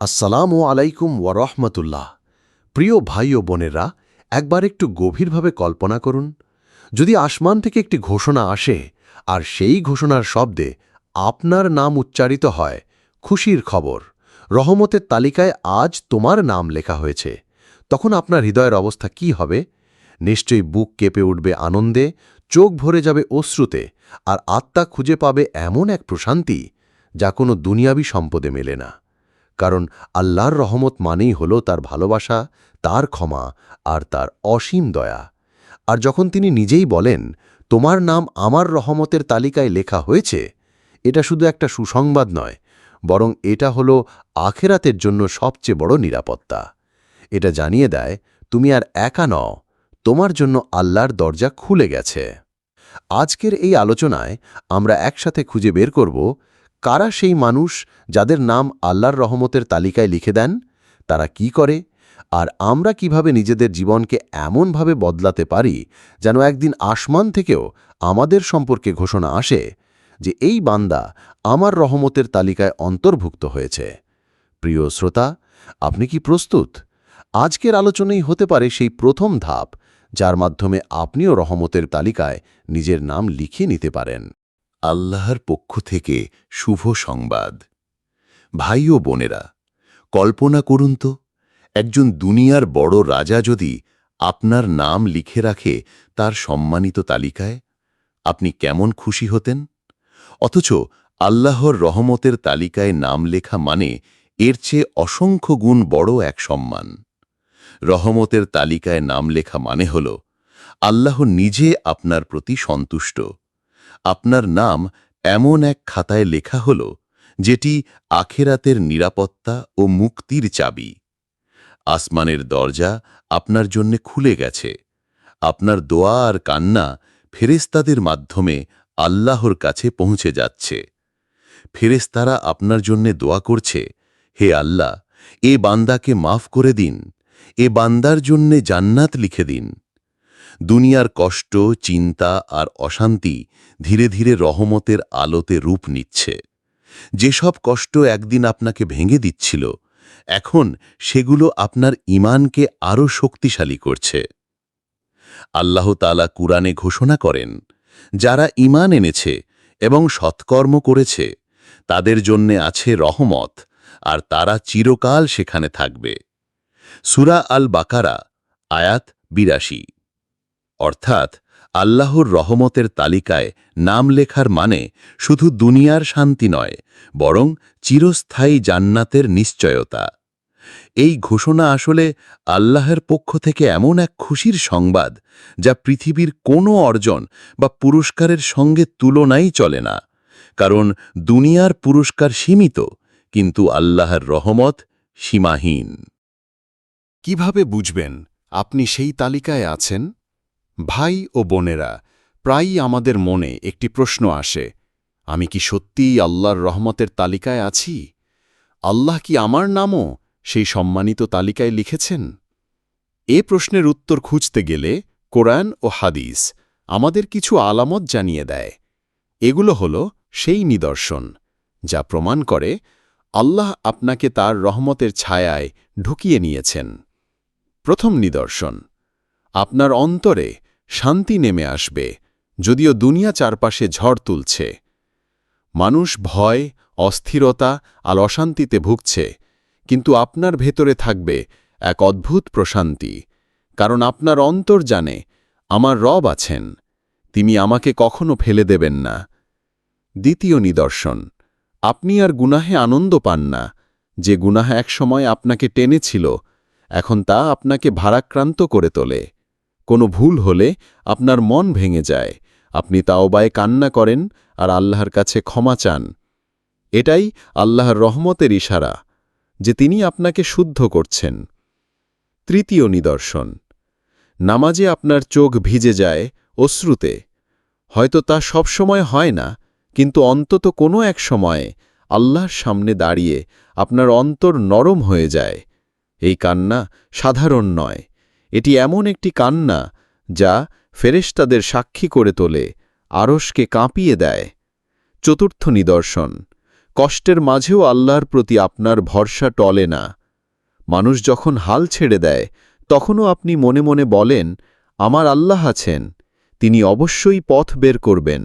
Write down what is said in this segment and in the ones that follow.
আসসালামু আলাইকুম ওয়ারহমতুল্লাহ প্রিয় ভাই ও বোনেরা, একবার একটু গভীরভাবে কল্পনা করুন। যদি আসমান থেকে একটি ঘোষণা আসে, আর সেই ঘোষণার শব্দে আপনার নাম উচ্চারিত হয়, খুশির খবর। রহমতের তালিকায় আজ তোমার নাম লেখা হয়েছে। তখন আপনার হৃদয়ের অবস্থা কি হবে? নিশ্চয়ই বুক কেঁপে উঠবে আনন্দে, চোখ ভরে যাবে অশ্রুতে, আর আত্মা খুঁজে পাবে এমন এক প্রশান্তি যা কোনো দুনিয়াবি সম্পদে মেলে না। কারণ আল্লাহর রহমত মানেই হল তার ভালোবাসা, তার ক্ষমা আর তার অসীম দয়া। আর যখন তিনি নিজেই বলেন, তোমার নাম আমার রহমতের তালিকায় লেখা হয়েছে এটা শুধু একটা সুসংবাদ নয়, বরং এটা হল আখেরাতের জন্য সবচেয়ে বড় নিরাপত্তা। এটা জানিয়ে দেয়, তুমি আর একা নও, তোমার জন্য আল্লাহর দরজা খুলে গেছে। আজকের এই আলোচনায় আমরা একসাথে খুঁজে বের করব কারা সেই মানুষ যাদের নাম আল্লাহর রহমতের তালিকায় লিখে দেন? তারা কি করে? আর আমরা কীভাবে নিজেদের জীবনকে এমনভাবে বদলাতে পারি যেন একদিন আসমান থেকেও আমাদের সম্পর্কে ঘোষণা আসে যে এই বান্দা আমার রহমতের তালিকায় অন্তর্ভুক্ত হয়েছে? প্রিয় শ্রোতা, আপনি কি প্রস্তুত? আজকের আলোচনাই হতে পারে সেই প্রথম ধাপ, যার মাধ্যমে আপনিও রহমতের তালিকায় নিজের নাম লিখিয়ে নিতে পারেন। আল্লাহর পক্ষ থেকে শুভ সংবাদ। ভাই ও বোনেরা, কল্পনা করুন তো, একজন দুনিয়ার বড় রাজা যদি আপনার নাম লিখে রাখে তার সম্মানিত তালিকায়, আপনি কেমন খুশি হতেন? অথচ আল্লাহর রহমতের তালিকায় নাম লেখা মানে এর চেয়ে অসংখ্য গুণ বড় এক সম্মান। রহমতের তালিকায় নাম লেখা মানে হল, আল্লাহ নিজে আপনার প্রতি সন্তুষ্ট। আপনার নাম এমন এক খাতায় লেখা হল, যেটি আখেরাতের নিরাপত্তা ও মুক্তির চাবি। আসমানের দরজা আপনার জন্য খুলে গেছে। আপনার দোয়া আর কান্না ফেরেস্তাদের মাধ্যমে আল্লাহর কাছে পৌঁছে যাচ্ছে। ফেরেস্তারা আপনার জন্যে দোয়া করছে, হে আল্লাহ, এ বান্দাকে মাফ করে দিন। এ বান্দার জন্যে জান্নাত লিখে দিন। দুনিয়ার কষ্ট, চিন্তা আর অশান্তি ধীরে ধীরে রহমতের আলোতে রূপ নিচ্ছে। যেসব কষ্ট একদিন আপনাকে ভেঙে দিচ্ছিল, এখন সেগুলো আপনার ইমানকে আরও শক্তিশালী করছে। আল্লাহ তালা কুরআনে ঘোষণা করেন, যারা ইমান এনেছে এবং সৎকর্ম করেছে, তাদের জন্যে আছে রহমত আর তারা চিরকাল সেখানে থাকবে। সুরা আল বাকারা আয়াত বিরাশি। অর্থাৎ আল্লাহর রহমতের তালিকায় নাম লেখার মানে শুধু দুনিয়ার শান্তি নয়, বরং চিরস্থায়ী জান্নাতের নিশ্চয়তা। এই ঘোষণা আসলে আল্লাহের পক্ষ থেকে এমন এক খুশির সংবাদ যা পৃথিবীর কোনো অর্জন বা পুরস্কারের সঙ্গে তুলনাই চলে না, কারণ দুনিয়ার পুরস্কার সীমিত, কিন্তু আল্লাহর রহমত সীমাহীন। কীভাবে বুঝবেন আপনি সেই তালিকায় আছেন? ভাই ও বোনেরা, প্রায়ই আমাদের মনে একটি প্রশ্ন আসে, আমি কি সত্যিই আল্লাহর রহমতের তালিকায় আছি? আল্লাহ কি আমার নামও সেই সম্মানিত তালিকায় লিখেছেন? এ প্রশ্নের উত্তর খুঁজতে গেলে কোরআন ও হাদিস আমাদের কিছু আলামত জানিয়ে দেয়। এগুলো হল সেই নিদর্শন, যা প্রমাণ করে আল্লাহ আপনাকে তার রহমতের ছায়ায় ঢুকিয়ে নিয়েছেন। প্রথম নিদর্শন, আপনার অন্তরে শান্তি নেমে আসবে, যদিও দুনিয়া চারপাশে ঝড় তুলছে। মানুষ ভয়, অস্থিরতা আর অশান্তিতে ভুগছে, কিন্তু আপনার ভেতরে থাকবে এক অদ্ভুত প্রশান্তি, কারণ আপনার অন্তর জানে, আমার রব আছেন, তিনি আমাকে কখনো ফেলে দেবেন না। দ্বিতীয় নিদর্শন, আপনি আর গুনাহে আনন্দ পান না, যে গুনাহ একসময় আপনাকে টেনেছিল, এখন তা আপনাকে ভারাক্রান্ত করে তোলে। কোনো ভুল হলে আপনার মন ভেঙে যায়। আপনি তাওবায় কান্না করেন আর আল্লাহর কাছে ক্ষমা চান। এটাই আল্লাহর রহমতের ইশারা, যে তিনি আপনাকে শুদ্ধ করছেন। তৃতীয় নিদর্শন, নামাজে আপনার চোখ ভিজে যায় অশ্রুতে। হয়তো তা সবসময় হয় না, কিন্তু অন্তত কোনো এক সময়ে আল্লাহর সামনে দাঁড়িয়ে আপনার অন্তর নরম হয়ে যায়। এই কান্না সাধারণ নয়। এটি এমন একটি কান্না যা ফেরেশতাদের সাক্ষী করে তোলে, আরশকে কাঁপিয়ে দেয়। চতুর্থ নিদর্শন, কষ্টের মাঝেও আল্লাহর প্রতি আপনার ভরসা টলে না। মানুষ যখন হাল ছেড়ে দেয়, তখনও আপনি মনে মনে বলেন, আমার আল্লাহ আছেন, তিনি অবশ্যই পথ বের করবেন।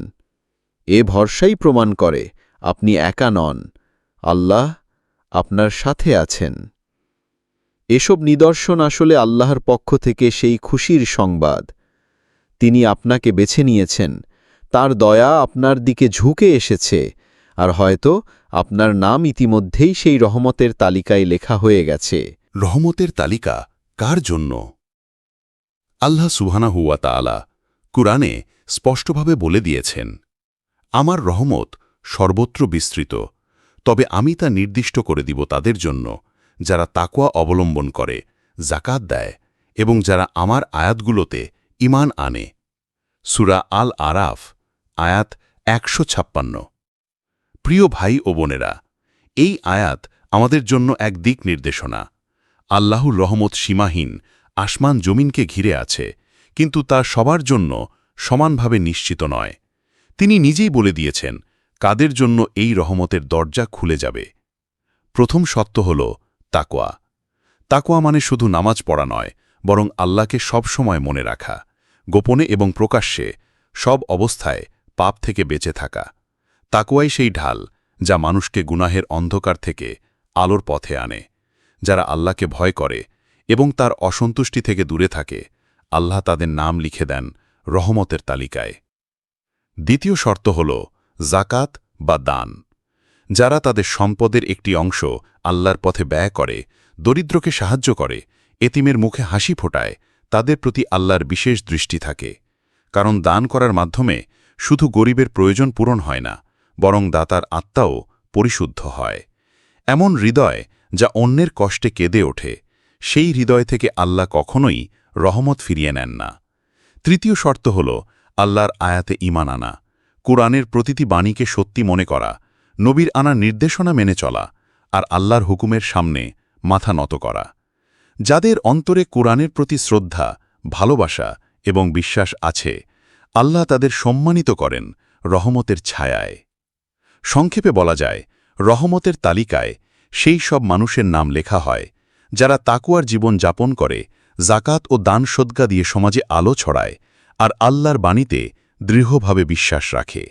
এ ভরসাই প্রমাণ করে, আপনি একা নন। আল্লাহ আপনার সাথে আছেন। এসব নিদর্শন আসলে আল্লাহর পক্ষ থেকে সেই খুশির সংবাদ। তিনি আপনাকে বেছে নিয়েছেন। তার দয়া আপনার দিকে ঝুঁকে এসেছে। আর হয়তো আপনার নাম ইতিমধ্যেই সেই রহমতের তালিকায় লেখা হয়ে গেছে। রহমতের তালিকা কার জন্য? আল্লাহ সুবহানা হুয়া তাআলা কুরআনে স্পষ্টভাবে বলে দিয়েছেন, আমার রহমত সর্বত্র বিস্তৃত, তবে আমি তা নির্দিষ্ট করে দিব তাদের জন্য। যারা তাকওয়া অবলম্বন করে জাকাত দেয় এবং যারা আমার আয়াতগুলোতে ইমান আনে। সুরা আল আরাফ আয়াত একশো ছাপ্পান্ন। প্রিয় ভাই ও বোনেরা, এই আয়াত আমাদের জন্য এক দিক নির্দেশনা। আল্লাহর রহমত সীমাহীন আসমান জমিনকে ঘিরে আছে, কিন্তু তা সবার জন্য সমানভাবে নিশ্চিত নয়। তিনি নিজেই বলে দিয়েছেন, কাদের জন্য এই রহমতের দরজা খুলে যাবে? প্রথম সত্য হল তাকোয়া তাকোয়া মানে শুধু নামাজ পড়া নয়, বরং আল্লাহকে সবসময় মনে রাখা, গোপনে এবং প্রকাশ্যে সব অবস্থায় পাপ থেকে বেঁচে থাকা। তাকোয়াই সেই ঢাল যা মানুষকে গুনাহের অন্ধকার থেকে আলোর পথে আনে, যারা আল্লাহকে ভয় করে এবং তার অসন্তুষ্টি থেকে দূরে থাকে। আল্লাহ তাদের নাম লিখে দেন রহমতের তালিকায়। দ্বিতীয় শর্ত হল জাকাত বা দান। যারা তাদের সম্পদের একটি অংশ আল্লাহর পথে ব্যয় করে, দরিদ্রকে সাহায্য করে, এতিমের মুখে হাসি ফোটায়, তাদের প্রতি আল্লাহর বিশেষ দৃষ্টি থাকে। কারণ দান করার মাধ্যমে শুধু গরিবের প্রয়োজন পূরণ হয় না, বরং দাতার আত্মাও পরিশুদ্ধ হয়। এমন হৃদয় যা অন্যের কষ্টে কেঁদে ওঠে, সেই হৃদয় থেকে আল্লাহ কখনোই রহমত ফিরিয়ে নেন না। তৃতীয় শর্ত হল আল্লাহর আয়াতে ইমান আনা। কোরআনের প্রতিটি বাণীকে সত্যি মনে করা নবীর আনা নির্দেশনা মেনে চলা আর আল্লাহর হুকুমের সামনে মাথা নত করা। যাদের অন্তরে কোরআনের প্রতি শ্রদ্ধা, ভালোবাসা এবং বিশ্বাস আছে, আল্লাহ তাদের সম্মানিত করেন রহমতের ছায়ায়। সংক্ষেপে বলা যায়, রহমতের তালিকায় সেই সব মানুষের নাম লেখা হয় যারা তাকুয়ার জীবন যাপন করে জাকাত ও দান সদ্গা দিয়ে সমাজে আলো ছড়ায় আর আল্লাহর বাণীতে দৃঢ়ভাবে বিশ্বাস রাখে।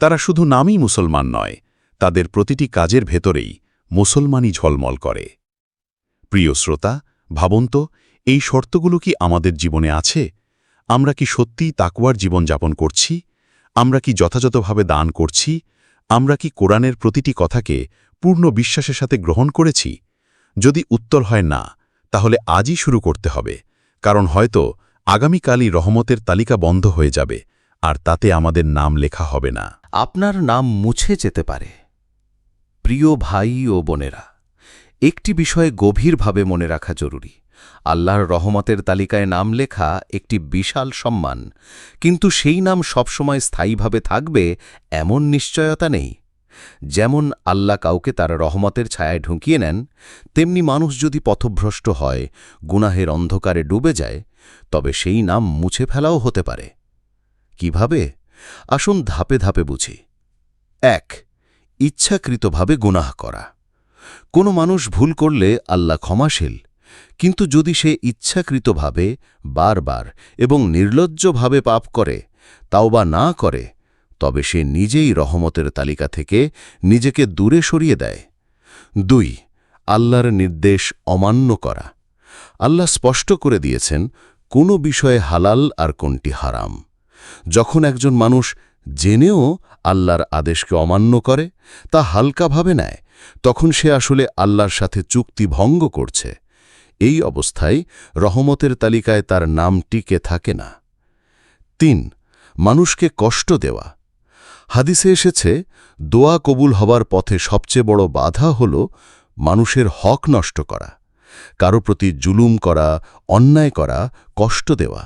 তারা শুধু নামই মুসলমান নয় তাদের প্রতিটি কাজের ভেতরেই মুসলমানই ঝলমল করে। প্রিয় শ্রোতা, ভাবন্ত, এই শর্তগুলো কি আমাদের জীবনে আছে? আমরা কি সত্যিই তাকুয়ার জীবনযাপন করছি? আমরা কি যথাযথভাবে দান করছি? আমরা কি কোরআনের প্রতিটি কথাকে পূর্ণ বিশ্বাসের সাথে গ্রহণ করেছি? যদি উত্তর হয় না, তাহলে আজই শুরু করতে হবে, কারণ হয়তো আগামীকালই রহমতের তালিকা বন্ধ হয়ে যাবে, আর তাতে আমাদের নাম লেখা হবে না। আপনার নাম মুছে যেতে পারে। প্রিয় ভাই ও বোনেরা, একটি বিষয়ে গভীরভাবে মনে রাখা জরুরি। আল্লাহর রহমতের তালিকায় নাম লেখা একটি বিশাল সম্মান, কিন্তু সেই নাম সবসময় স্থায়ীভাবে থাকবে এমন নিশ্চয়তা নেই। যেমন আল্লাহ কাউকে তার রহমতের ছায়ায় ঢুকিয়ে নেন, তেমনি মানুষ যদি পথভ্রষ্ট হয়, গুনাহের অন্ধকারে ডুবে যায়, তবে সেই নাম মুছে ফেলাও হতে পারে। কীভাবে? আসুন ধাপে ধাপে বুঝি। এক ইচ্ছাকৃতভাবে গুনাহ করা। কোনো মানুষ ভুল করলে আল্লাহ ক্ষমাশীল, কিন্তু যদি সে ইচ্ছাকৃতভাবে বারবার এবং নির্লজ্জভাবে পাপ করে তাও বা না করে, তবে সে নিজেই রহমতের তালিকা থেকে নিজেকে দূরে সরিয়ে দেয়। দুই, আল্লাহর নির্দেশ অমান্য করা। আল্লাহ স্পষ্ট করে দিয়েছেন, কোনো বিষয়ে হালাল আর কোনটি হারাম। যখন একজন মানুষ জেনেও আল্লাহর আদেশকে অমান্য করে, তা হালকাভাবে নেয়, তখন সে আসলে আল্লাহর সাথে চুক্তি ভঙ্গ করছে। এই অবস্থায় রহমতের তালিকায় তার নাম টিকে থাকে না। তিন, মানুষকে কষ্ট দেওয়া। হাদিসে এসেছে, দোয়া কবুল হবার পথে সবচেয়ে বড় বাধা হল মানুষের হক নষ্ট করা, কারও প্রতি জুলুম করা, অন্যায় করা, কষ্ট দেওয়া।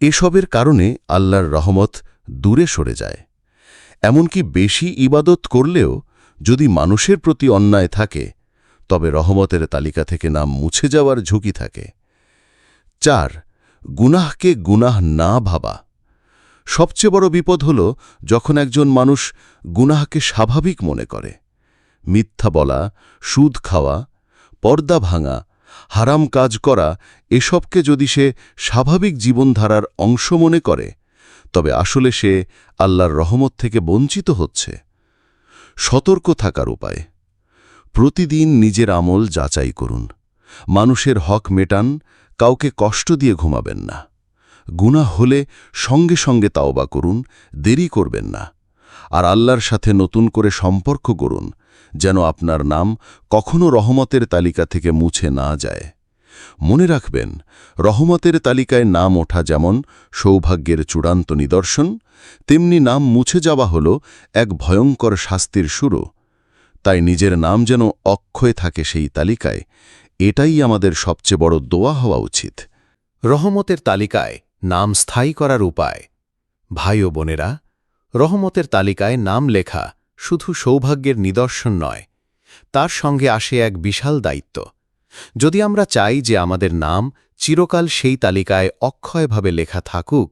এসবের কারণে আল্লাহর রহমত দূরে সরে যায়। এমনকি বেশি ইবাদত করলেও যদি মানুষের প্রতি অন্যায় থাকে, তবে রহমতের তালিকা থেকে নাম মুছে যাওয়ার ঝুঁকি থাকে। চার, গুনাহকে গুনাহ না ভাবা। সবচেয়ে বড় বিপদ হল যখন একজন মানুষ গুনাহকে স্বাভাবিক মনে করে। মিথ্যা বলা, সুদ খাওয়া, পর্দা ভাঙা, হারাম কাজ করা, এসবকে যদি সে স্বাভাবিক জীবনধারার অংশ মনে করে তবে আসলে সে আল্লাহর রহমত থেকে বঞ্চিত হচ্ছে। সতর্ক থাকার উপায়। প্রতিদিন নিজের আমল যাচাই করুন। মানুষের হক মেটান, কাউকে কষ্ট দিয়ে ঘুমাবেন না। গুনাহ হলে সঙ্গে সঙ্গে তাওবা করুন, দেরি করবেন না। আর আল্লাহর সাথে নতুন করে সম্পর্ক করুন, যেন আপনার নাম কখনো রহমতের তালিকা থেকে মুছে না যায়। মনে রাখবেন, রহমতের তালিকায় নাম ওঠা যেমন সৌভাগ্যের চূড়ান্ত নিদর্শন, তেমনি নাম মুছে যাওয়া হল এক ভয়ঙ্কর শাস্তির শুরু তাই নিজের নাম যেন অক্ষয় থাকে সেই তালিকায়, এটাই আমাদের সবচেয়ে বড় দোয়া হওয়া উচিত। রহমতের তালিকায় নাম স্থায়ী করার উপায়। ভাই ও বোনেরা, রহমতের তালিকায় নাম লেখা শুধু সৌভাগ্যের নিদর্শন নয়, তার সঙ্গে আসে এক বিশাল দায়িত্ব। যদি আমরা চাই যে আমাদের নাম চিরকাল সেই তালিকায় অক্ষয়ভাবে লেখা থাকুক,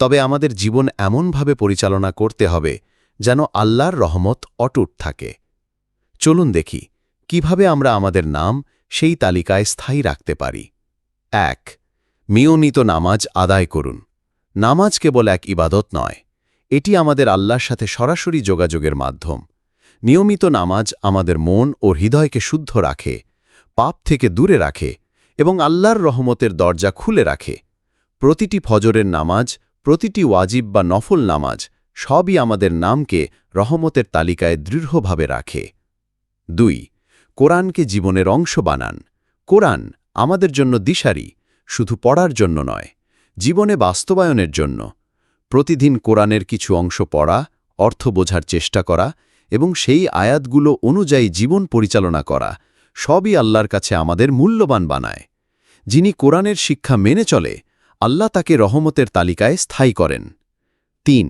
তবে আমাদের জীবন এমনভাবে পরিচালনা করতে হবে যেন আল্লাহর রহমত অটুট থাকে। চলুন দেখি, কীভাবে আমরা আমাদের নাম সেই তালিকায় স্থায়ী রাখতে পারি। এক, নিয়মিত নামাজ আদায় করুন। নামাজ কেবল এক ইবাদত নয়, এটি আমাদের আল্লাহর সাথে সরাসরি যোগাযোগের মাধ্যম। নিয়মিত নামাজ আমাদের মন ও হৃদয়কে শুদ্ধ রাখে পাপ থেকে দূরে রাখে এবং আল্লাহর রহমতের দরজা খুলে রাখে। প্রতিটি ফজরের নামাজ, প্রতিটি ওয়াজিব বা নফল নামাজ সবই আমাদের নামকে রহমতের তালিকায় দৃঢ়ভাবে রাখে। দুই, কোরআনকে জীবনের অংশ বানান। কোরআন আমাদের জন্য দিশারি, শুধু পড়ার জন্য নয়, জীবনে বাস্তবায়নের জন্য। প্রতিদিন কোরআনের কিছু অংশ পড়া, অর্থ বোঝার চেষ্টা করা এবং সেই আয়াতগুলো অনুযায়ী জীবন পরিচালনা করা সবই আল্লাহর কাছে আমাদের মূল্যবান বানায়। যিনি কোরআনের শিক্ষা মেনে চলে, আল্লাহ তাকে রহমতের তালিকায় স্থায়ী করেন। তিন,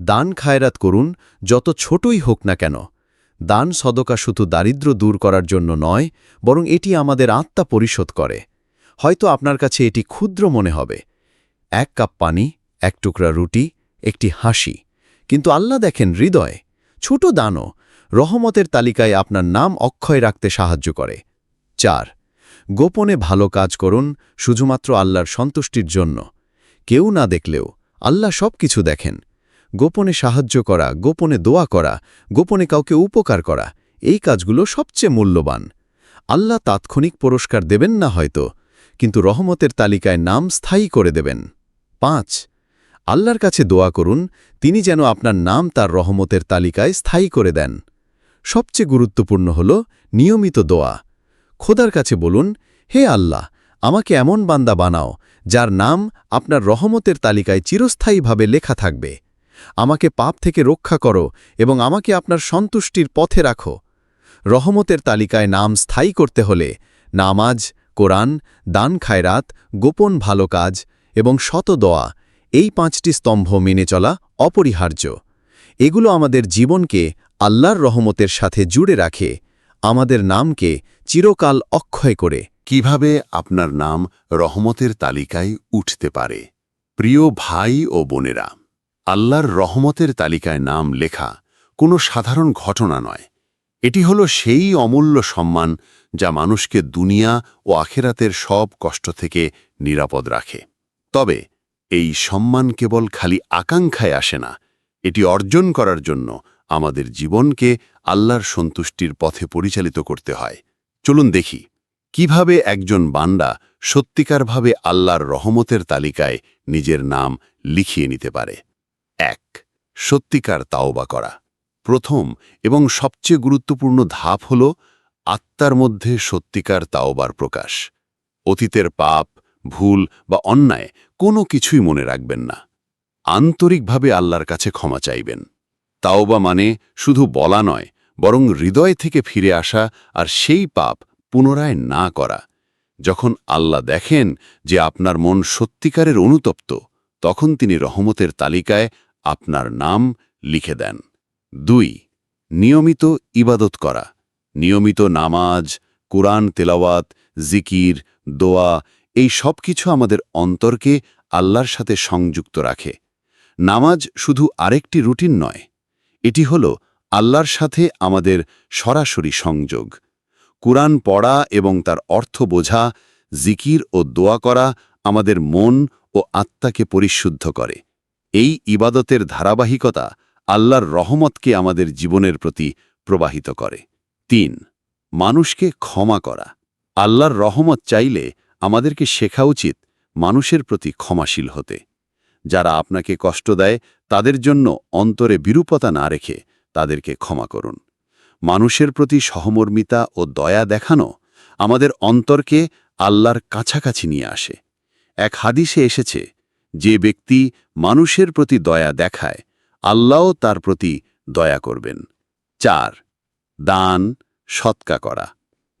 দান খায়রাত করুন, যত ছোটই হোক না কেন। দান সদকা শুধু দারিদ্র দূর করার জন্য নয়, বরং এটি আমাদের আত্মা পরিশোধ করে। হয়তো আপনার কাছে এটি ক্ষুদ্র মনে হবে। এক কাপ পানি, এক টুকরা রুটি, একটি হাসি। কিন্তু আল্লাহ দেখেন হৃদয়, ছোট দানও রহমতের তালিকায় আপনার নাম অক্ষয় রাখতে সাহায্য করে। চার, গোপনে ভালো কাজ করুন শুধুমাত্র আল্লাহর সন্তুষ্টির জন্য। কেউ না দেখলেও আল্লাহ সব কিছু দেখেন। গোপনে সাহায্য করা, গোপনে দোয়া করা, গোপনে কাউকে উপকার করা, এই কাজগুলো সবচেয়ে মূল্যবান। আল্লাহ তাৎক্ষণিক পুরস্কার দেবেন না হয়তো, কিন্তু রহমতের তালিকায় নাম স্থায়ী করে দেবেন। পাঁচ, আল্লাহর কাছে দোয়া করুন, তিনি যেন আপনার নাম তার রহমতের তালিকায় স্থায়ী করে দেন। সবচেয়ে গুরুত্বপূর্ণ হল নিয়মিত দোয়া। খোদার কাছে বলুন, হে আল্লাহ, আমাকে এমন বান্দা বানাও, যার নাম আপনার রহমতের তালিকায় চিরস্থায়ীভাবে লেখা থাকবে। আমাকে পাপ থেকে রক্ষা করো এবং আমাকে আপনার সন্তুষ্টির পথে রাখো। রহমতের তালিকায় নাম স্থায়ী করতে হলে নামাজ, কোরআন, দান খায়রাত, গোপন ভালো কাজ এবং শত দোয়া, এই পাঁচটি স্তম্ভ মেনে চলা অপরিহার্য। এগুলো আমাদের জীবনকে আল্লাহর রহমতের সাথে জুড়ে রাখে, আমাদের নামকে চিরকাল অক্ষয় করে। কীভাবে আপনার নাম রহমতের তালিকায় উঠতে পারে? প্রিয় ভাই ও বোনেরা, আল্লাহর রহমতের তালিকায় নাম লেখা কোনো সাধারণ ঘটনা নয়। এটি হল সেই অমূল্য সম্মান যা মানুষকে দুনিয়া ও আখেরাতের সব কষ্ট থেকে নিরাপদ রাখে। তবে এই সম্মান কেবল খালি আকাঙ্ক্ষায় আসে না, এটি অর্জন করার জন্য আমাদের জীবনকে আল্লাহর সন্তুষ্টির পথে পরিচালিত করতে হয়। চলুন দেখি, কীভাবে একজন বান্দা সত্যিকারভাবে আল্লাহর রহমতের তালিকায় নিজের নাম লিখিয়ে নিতে পারে? এক, সত্যিকার তাওবা করা। প্রথম এবং সবচেয়ে গুরুত্বপূর্ণ ধাপ হল আত্মার মধ্যে সত্যিকার তাওবার প্রকাশ। অতীতের পাপ, ভুল বা অন্যায় কোনো কিছুই মনে রাখবেন না। আন্তরিকভাবে আল্লাহর কাছে ক্ষমা চাইবেন। তাওবা মানে শুধু বলা নয়, বরং হৃদয় থেকে ফিরে আসা আর সেই পাপ পুনরায় না করা। যখন আল্লাহ দেখেন যে আপনার মন সত্যিকারের অনুতপ্ত, তখন তিনি রহমতের তালিকায় আপনার নাম লিখে দেন। দুই, নিয়মিত ইবাদত করা। নিয়মিত নামাজ, কোরআন, তেলাওয়াত, জিকির, দোয়া, এই সব কিছু আমাদের অন্তরকে আল্লাহর সাথে সংযুক্ত রাখে। নামাজ শুধু আরেকটি রুটিন নয় এটি হল আল্লাহর সাথে আমাদের সরাসরি সংযোগ। কুরআন পড়া এবং তার অর্থ বোঝা, জিকির ও দোয়া করা আমাদের মন ও আত্মাকে পরিশুদ্ধ করে। এই ইবাদতের ধারাবাহিকতা আল্লাহর রহমতকে আমাদের জীবনের প্রতি প্রবাহিত করে। তিন, মানুষকে ক্ষমা করা। আল্লাহর রহমত চাইলে আমাদেরকে শেখা উচিত মানুষের প্রতি ক্ষমাশীল হতে। যারা আপনাকে কষ্ট দেয় তাদের জন্য অন্তরে বিরূপতা না রেখে তাদেরকে ক্ষমা করুন। মানুষের প্রতি সহমর্মিতা ও দয়া দেখানো আমাদের অন্তরকে আল্লাহর কাছাকাছি নিয়ে আসে। এক হাদিসে এসেছে, যে ব্যক্তি মানুষের প্রতি দয়া দেখায়, আল্লাহও তার প্রতি দয়া করবেন। চার, দান, সৎকা করা।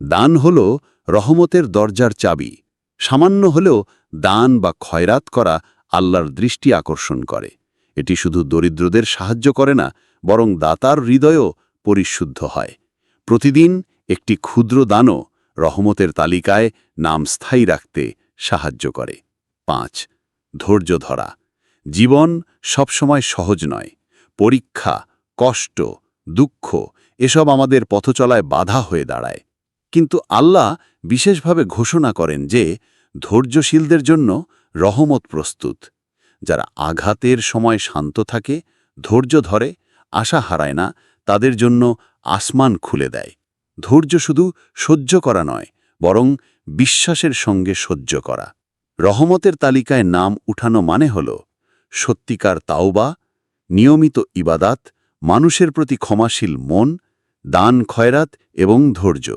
দান হল রহমতের দরজার চাবি। সামান্য হলেও দান বা খয়রাত করা আল্লাহর দৃষ্টি আকর্ষণ করে। এটি শুধু দরিদ্রদের সাহায্য করে না, বরং দাতার হৃদয়ও পরিশুদ্ধ হয়। প্রতিদিন একটি ক্ষুদ্র দানও রহমতের তালিকায় নাম স্থায়ী রাখতে সাহায্য করে। পাঁচ, ধৈর্য ধরা। জীবন সবসময় সহজ নয়। পরীক্ষা, কষ্ট, দুঃখ, এসব আমাদের পথচলায় বাধা হয়ে দাঁড়ায়। কিন্তু আল্লাহ বিশেষভাবে ঘোষণা করেন যে, ধৈর্যশীলদের জন্য রহমত প্রস্তুত। যারা আঘাতের সময় শান্ত থাকে, ধৈর্য ধরে, আশা হারায় না, তাদের জন্য আসমান খুলে দেয়। ধৈর্য শুধু সহ্য করা নয়, বরং বিশ্বাসের সঙ্গে সহ্য করা। রহমতের তালিকায় নাম উঠানো মানে হল সত্যিকার তাওবা, নিয়মিত ইবাদাত, মানুষের প্রতি ক্ষমাশীল মন, দান, খয়রাত এবং ধৈর্য।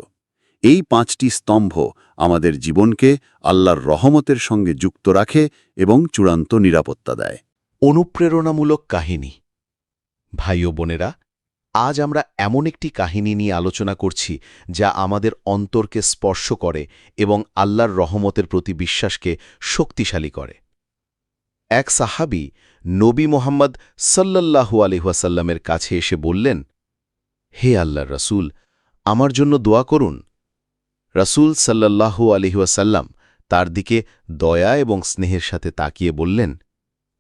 এই পাঁচটি স্তম্ভ আমাদের জীবনকে আল্লাহর রহমতের সঙ্গে যুক্ত রাখে এবং চূড়ান্ত নিরাপত্তা দেয়। অনুপ্রেরণামূলক কাহিনী। ভাই ও বোনেরা, আজ আমরা এমন একটি কাহিনী নিয়ে আলোচনা করছি যা আমাদের অন্তরকে স্পর্শ করে এবং আল্লাহর রহমতের প্রতি বিশ্বাসকে শক্তিশালী করে। এক সাহাবি নবী মোহাম্মদ সাল্লাল্লাহু আলহাসাল্লামের কাছে এসে বললেন, হে আল্লাহর রসুল, আমার জন্য দোয়া করুন। রসুল সাল্লাল্লাহু আলহিহাসাল্লাম তার দিকে দয়া এবং স্নেহের সাথে তাকিয়ে বললেন,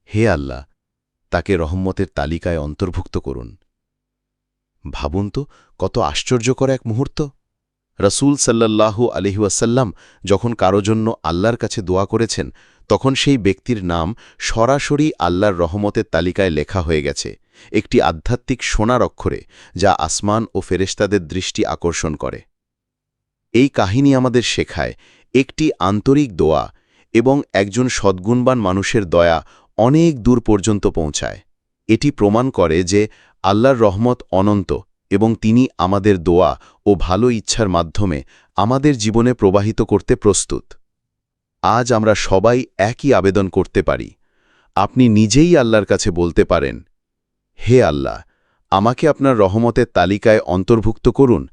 হে আল্লাহ, তাকে রহম্মতের তালিকায় অন্তর্ভুক্ত করুন। ভাবুন তো, কত আশ্চর্যকর এক মুহূর্ত। রসুল সাল্লাল্লাহু আলহিউসাল্লাম যখন কারও জন্য আল্লাহর কাছে দোয়া করেছেন, তখন সেই ব্যক্তির নাম সরাসরি আল্লাহর রহমতের তালিকায় লেখা হয়ে গেছে, একটি আধ্যাত্মিক সোনার অক্ষরে, যা আসমান ও ফেরেশতাদের দৃষ্টি আকর্ষণ করে। এই কাহিনী আমাদের শেখায় একটি আন্তরিক দোয়া এবং একজন সদ্গুণবান মানুষের দয়া অনেক দূর পর্যন্ত পৌঁছায়। এটি প্রমাণ করে যে আল্লাহর রহমত অনন্ত এবং তিনি আমাদের দোয়া ও ভালো ইচ্ছার মাধ্যমে আমাদের জীবনে প্রবাহিত করতে প্রস্তুত। আজ আমরা সবাই একই আবেদন করতে পারি। আপনি নিজেই আল্লাহর কাছে বলতে পারেন, হে আল্লাহ, আমাকে আপনার রহমতের তালিকায় অন্তর্ভুক্ত করুন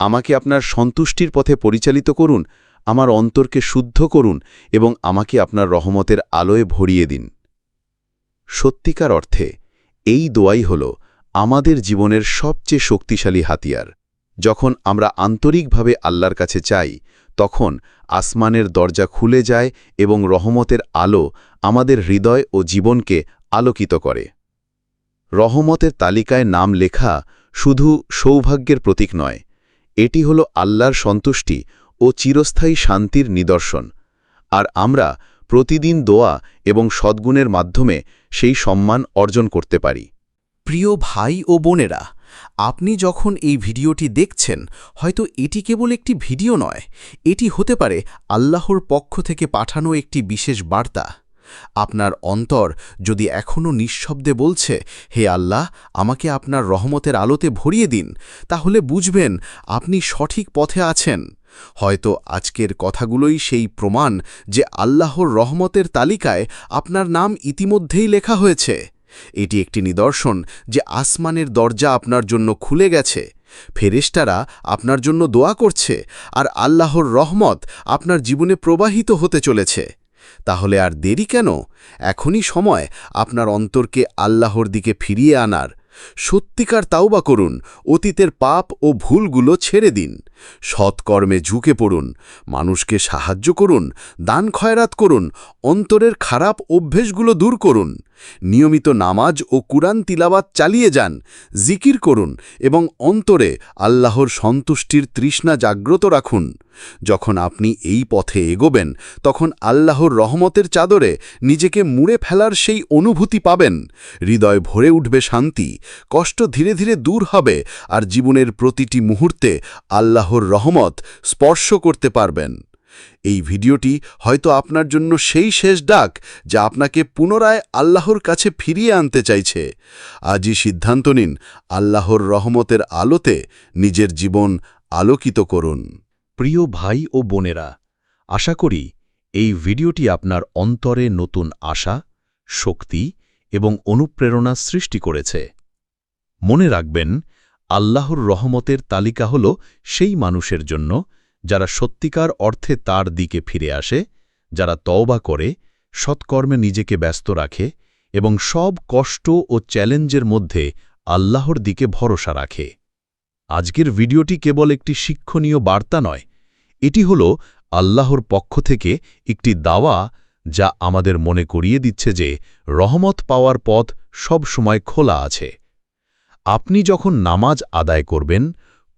আমাকে আপনার সন্তুষ্টির পথে পরিচালিত করুন, আমার অন্তরকে শুদ্ধ করুন এবং আমাকে আপনার রহমতের আলোয় ভরিয়ে দিন। সত্যিকার অর্থে, এই দোয়াই হল আমাদের জীবনের সবচেয়ে শক্তিশালী হাতিয়ার। যখন আমরা আন্তরিকভাবে আল্লাহর কাছে চাই, তখন আসমানের দরজা খুলে যায় এবং রহমতের আলো আমাদের হৃদয় ও জীবনকে আলোকিত করে। রহমতের তালিকায় নাম লেখা শুধু সৌভাগ্যের প্রতীক নয় এটি হল আল্লাহর সন্তুষ্টি ও চিরস্থায়ী শান্তির নিদর্শন। আর আমরা প্রতিদিন দোয়া এবং সদ্গুণের মাধ্যমে সেই সম্মান অর্জন করতে পারি। প্রিয় ভাই ও বোনেরা, আপনি যখন এই ভিডিওটি দেখছেন, হয়তো এটি কেবল একটি ভিডিও নয়, এটি হতে পারে আল্লাহর পক্ষ থেকে পাঠানো একটি বিশেষ বার্তা। আপনার অন্তর যদি এখনও নিঃশব্দে বলছে, হে আল্লাহ, আমাকে আপনার রহমতের আলোতে ভরিয়ে দিন, তাহলে বুঝবেন আপনি সঠিক পথে আছেন। হয়তো আজকের কথাগুলোই সেই প্রমাণ যে আল্লাহর রহমতের তালিকায় আপনার নাম ইতিমধ্যেই লেখা হয়েছে। এটি একটি নিদর্শন যে আসমানের দরজা আপনার জন্য খুলে গেছে। ফেরেশতারা আপনার জন্য দোয়া করছে, আর আল্লাহর রহমত আপনার জীবনে প্রবাহিত হতে চলেছে। তাহলে আর দেরি কেন? এখনই সময় আপনার অন্তরকে আল্লাহর দিকে ফিরিয়ে আনার। সত্যিকার তাওবা করুন, অতীতের পাপ ও ভুলগুলো ছেড়ে দিন। সৎকর্মে ঝুঁকে পড়ুন, মানুষকে সাহায্য করুন, দান খয়রাত করুন, অন্তরের খারাপ অভ্যেসগুলো দূর করুন। নিয়মিত নামাজ ও কুরআন তিলাবাত চালিয়ে যান, জিকির করুন এবং অন্তরে আল্লাহর সন্তুষ্টির তৃষ্ণা জাগ্রত রাখুন। যখন আপনি এই পথে এগোবেন, তখন আল্লাহর রহমতের চাদরে নিজেকে মুড়ে ফেলার সেই অনুভূতি পাবেন। হৃদয় ভরে উঠবে শান্তি, কষ্ট ধীরে ধীরে দূর হবে আর জীবনের প্রতিটি মুহূর্তে আল্লাহর রহমত স্পর্শ করতে পারবেন। এই ভিডিওটি হয়তো আপনার জন্য সেই শেষ ডাক যা আপনাকে পুনরায় আল্লাহর কাছে ফিরিয়ে আনতে চাইছে। আজই সিদ্ধান্ত নিন আল্লাহর রহমতের আলোতে নিজের জীবন আলোকিত করুন। প্রিয় ভাই ও বোনেরা, আশা করি এই ভিডিওটি আপনার অন্তরে নতুন আশা, শক্তি এবং অনুপ্রেরণা সৃষ্টি করেছে। মনে রাখবেন, আল্লাহর রহমতের তালিকা হল সেই মানুষের জন্য যারা সত্যিকার অর্থে তার দিকে ফিরে আসে, যারা তওবা করে, সৎকর্মে নিজেকে ব্যস্ত রাখে এবং সব কষ্ট ও চ্যালেঞ্জের মধ্যে আল্লাহর দিকে ভরসা রাখে। আজকের ভিডিওটি কেবল একটি শিক্ষণীয় বার্তা নয়, এটি হল আল্লাহর পক্ষ থেকে একটি দাওয়া যা আমাদের মনে করিয়ে দিচ্ছে যে রহমত পাওয়ার পথ সব সময় খোলা আছে। আপনি যখন নামাজ আদায় করবেন,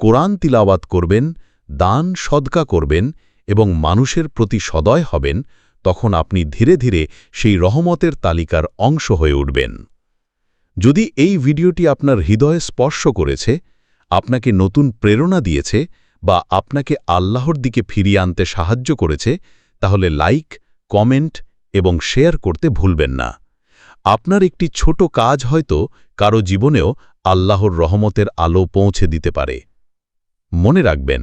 কোরআন তিলাওয়াত করবেন দান সদকা করবেন এবং মানুষের প্রতি সদয় হবেন, তখন আপনি ধীরে ধীরে সেই রহমতের তালিকার অংশ হয়ে উঠবেন। যদি এই ভিডিওটি আপনার হৃদয়ে স্পর্শ করেছে, আপনাকে নতুন প্রেরণা দিয়েছে বা আপনাকে আল্লাহর দিকে ফিরিয়ে আনতে সাহায্য করেছে, তাহলে লাইক, কমেন্ট এবং শেয়ার করতে ভুলবেন না। আপনার একটি ছোট কাজ হয়তো কারও জীবনেও আল্লাহর রহমতের আলো পৌঁছে দিতে পারে। মনে রাখবেন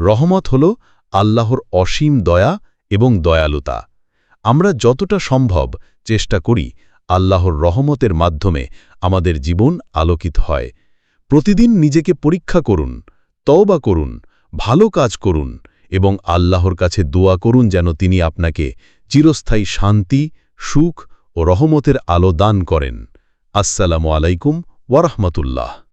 রহমত হল আল্লাহর অসীম দয়া এবং দয়ালুতা। আমরা যতটা সম্ভব চেষ্টা করি আল্লাহর রহমতের মাধ্যমে আমাদের জীবন আলোকিত হয়। প্রতিদিন নিজেকে পরীক্ষা করুন, তওবা করুন, ভালো কাজ করুন এবং আল্লাহর কাছে দোয়া করুন যেন তিনি আপনাকে চিরস্থায়ী শান্তি, সুখ ও রহমতের আলো দান করেন। আসসালামু আলাইকুম ওয়ারহমতুল্লাহ